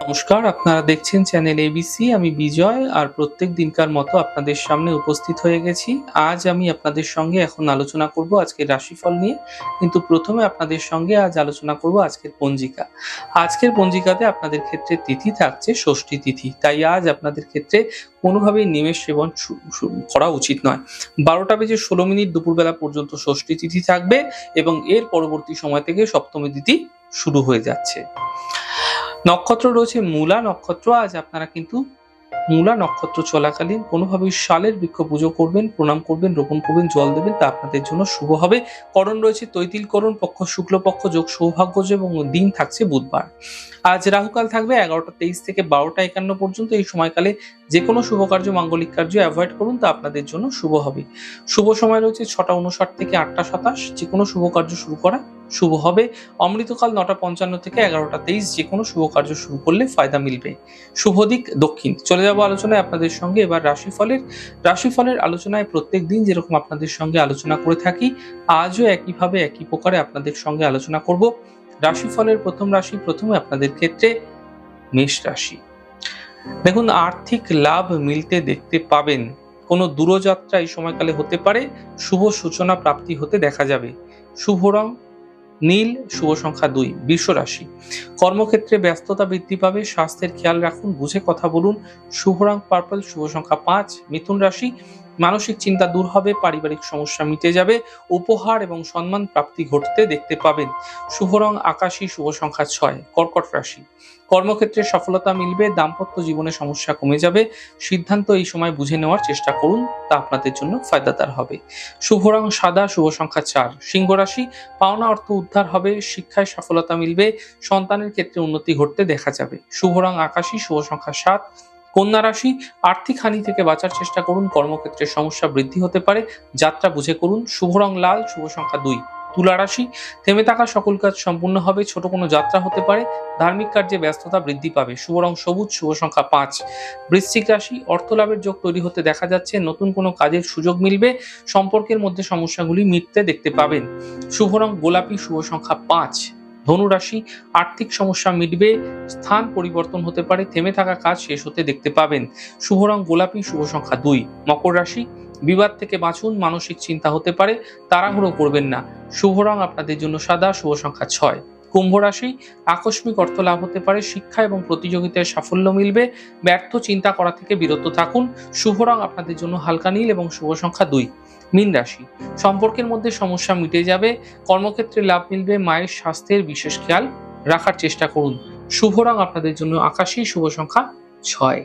নমস্কার, আপনারা দেখছেন চ্যানেল এবিসি আমি বিজয় আর প্রত্যেক দিনকার মতো আপনাদের সামনে উপস্থিত হয়ে গেছি। আজ আমি আপনাদের সঙ্গে এখন আলোচনা করব আজকের রাশিফল নিয়ে, কিন্তু প্রথমে আপনাদের সঙ্গে আজ আলোচনা করব আজকের পঞ্জিকা। আজকের পঞ্জিকাতে আপনাদের ক্ষেত্রে তিথি থাকছে ষষ্ঠী তিথি, তাই আজ আপনাদের ক্ষেত্রে কোনোভাবেই নিমেষ সেবন করা উচিত নয়। বারোটা বেজে ষোলো মিনিট দুপুরবেলা পর্যন্ত ষষ্ঠী তিথি থাকবে এবং এর পরবর্তী সময় থেকে সপ্তমী তিথি শুরু হয়ে যাচ্ছে। নক্ষত্র রয়েছে, মূলা নক্ষত্র। আজ আপনারা কিন্তু মূলা নক্ষত্র চলাকালীন কোনোভাবেই শালের বৃক্ষ পুজো করবেন, প্রণাম করবেন, রোপণ করবেন, জল দেবেন, তা আপনাদের জন্য শুভ হবে। করণ রয়েছে তৈতিল করণ, পক্ষ শুক্লপক্ষ, যোগ সৌভাগ্য এবং দিন থাকছে বুধবার। আজ রাহুকাল থাকবে এগারোটা তেইশ থেকে বারোটা একান্ন পর্যন্ত। এই সময়কালে যে কোনো শুভ কার্য, মাঙ্গলিক কার্য অ্যাভয়েড করুন, তা আপনাদের জন্য শুভ হবে। শুভ সময় রয়েছে ছটা উনষাট থেকে আটটা সাতাশ। যে কোনো শুভ কার্য শুরু করা শুভ হবে। অমৃতকাল নটা পঞ্চান্ন থেকে এগারোটা তেইশ যে কোনো শুভ কার্য শুরু করলে ফায়দা মিলবে। শুভ দিক দক্ষিণ। চলে যাব আলোচনায় আপনাদের সঙ্গে। এবার রাশিফলের রাশিফলের আলোচনায় প্রত্যেক দিন যেরকম আপনাদের সঙ্গে আলোচনা করে থাকি, আজও একইভাবে একই প্রকারে আপনাদের সঙ্গে আলোচনা করব। রাশিফলের প্রথম রাশি প্রথমে আপনাদের ক্ষেত্রে মেষ রাশি। দেখুন, আর্থিক লাভ মিলতে দেখতে পাবেন। কোনো দূরযাত্রা এই সময়কালে হতে পারে। শুভ সূচনা প্রাপ্তি হতে দেখা যাবে। শুভ রং নীল, শুভ সংখ্যা দুই, বিশ্ব রাশি। কর্মক্ষেত্রে ব্যস্ততা বৃদ্ধি পাবে, স্বাস্থ্যের খেয়াল রাখুন, বুঝে কথা বলুন। শুভ রং পার্পল শুভ সংখ্যা পাঁচ, মিথুন রাশি। মানসিক চিন্তা দূর হবে, পারিবারিক সমস্যা মিটে যাবে, উপহার এবং সম্মান প্রাপ্তি ঘটতে দেখতে পাবেন। শুভ রং, আকাশী, শুভ সংখ্যা ছয়, কর্কট রাশি। কর্মক্ষেত্রে সফলতা মিলবে, দাম্পত্য জীবনে সমস্যা কমে যাবে। সিদ্ধান্ত এই সময় বুঝে নেওয়ার চেষ্টা করুন, তা আপনাদের জন্য ফায়দাদার হবে। শুভ রং, সাদা, শুভ সংখ্যা চার, সিংহ রাশি। পাওনা অর্থ উদ্ধার হবে, শিক্ষায় সফলতা মিলবে, সন্তানের ক্ষেত্রে উন্নতি ঘটতে দেখা যাবে। শুভ রং, আকাশী, শুভ সংখ্যা সাত কন্যা রাশি, আর্থিক হানি থেকে বাঁচার চেষ্টা করুন, কর্মক্ষেত্রে সমস্যা বৃদ্ধি হতে পারে। যাত্রা বুঝে করুন, শুভ রং লাল, শুভ সংখ্যা দুই। তুলা রাশি, থেমে থাকা সকল কাজ সম্পূর্ণ হবে, ছোট কোনো যাত্রা হতে পারে। ধার্মিক কার্যে ব্যস্ততা বৃদ্ধি পাবে, শুভ রং সবুজ, শুভ সংখ্যা পাঁচ। বৃশ্চিক রাশি অর্থ লাভের যোগ তৈরি হতে দেখা যাচ্ছে, নতুন কোনো কাজের সুযোগ মিলবে, সম্পর্কের মধ্যে সমস্যাগুলি মিটতে দেখতে পাবেন। শুভ রং গোলাপি, শুভ সংখ্যা পাঁচ। ধনু রাশি, আর্থিক সমস্যা মিটবে, স্থান পরিবর্তন হতে পারে, থেমে থাকা কাজ শেষ হতে দেখতে পাবেন। শুভ রং, গোলাপি, শুভ সংখ্যা দুই। মকর রাশি, বিবাদ থেকে বাঁচুন, মানসিক চিন্তা হতে পারে, তাড়াহুড়ো করবেন না। শুভ রং আপনাদের জন্য সাদা, শুভ সংখ্যা ছয়। কুম্ভ রাশি আকস্মিক অর্থ লাভ হতে পারে, শিক্ষা এবং প্রতিযোগিতায় সাফল্য মিলবে। ব্যর্থ চিন্তা করা থেকে বিরত থাকুন। শুভ রং আপনাদের জন্য হালকা নীল এবং শুভ সংখ্যা দুই। মীন রাশি, সম্পর্কের মধ্যে সমস্যা মিটে যাবে, কর্মক্ষেত্রে লাভ মিলবে, মায়ের স্বাস্থ্যের বিশেষ খেয়াল রাখার চেষ্টা করুন। শুভ রং আপনাদের জন্য আকাশী, শুভ সংখ্যা ছয়।